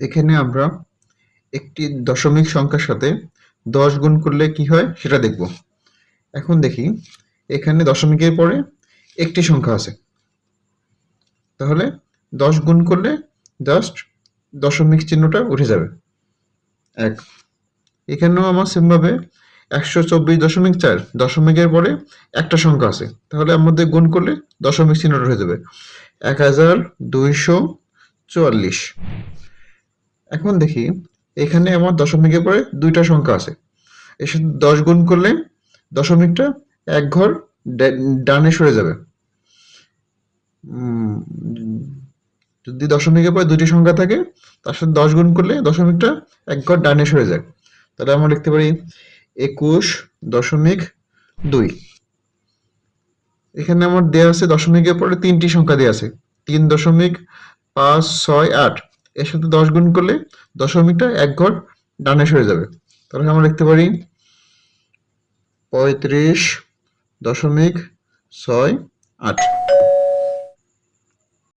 এখানে আমরা একটি দশমিক সংখ্যার সাথে দশ গুণ করলে কি হয় সেটা দেখব। এখন দেখি, এখানে দশমিকের পরে একটি সংখ্যা আছে। তাহলে দশ গুণ করলে জাস্ট দশমিক চিহ্নটা উঠে যাবে। এক। এখানেও আমার সেমভাবে একশো চব্বিশ দশমিক চার, দশমিকের পরে একটা সংখ্যা আছে। তাহলে আমাদের গুণ করলে দশমিক চিহ্নটা উঠে যাবে। এক হাজার দুইশো চুয়াল্লিশ। এখন দেখি, এখানে আমার দশমিকের পরে দুইটা সংখ্যা আছে। এর সাথে দশ গুণ করলে দশমিকটা এক ঘর ডানে সরে যাবে। যদি দশমিকের পরে দুটি সংখ্যা থাকে, তার সাথে দশ গুণ করলে দশমিকটা এক ঘর ডানে সরে যায়। তাহলে আমরা লিখতে পারি একুশ দশমিক দুই। এখানে আমার দেওয়া আছে দশমিকের পরে তিনটি সংখ্যা দেওয়া আছে। তিন দশমিক পাঁচ ছয় আট। এর সাথে দশ গুণ করলে দশমিকটা এক ঘর ডানে সরে যাবে। তাহলে আমরা লিখতে পারি পঁয়ত্রিশ দশমিক ছয় আট।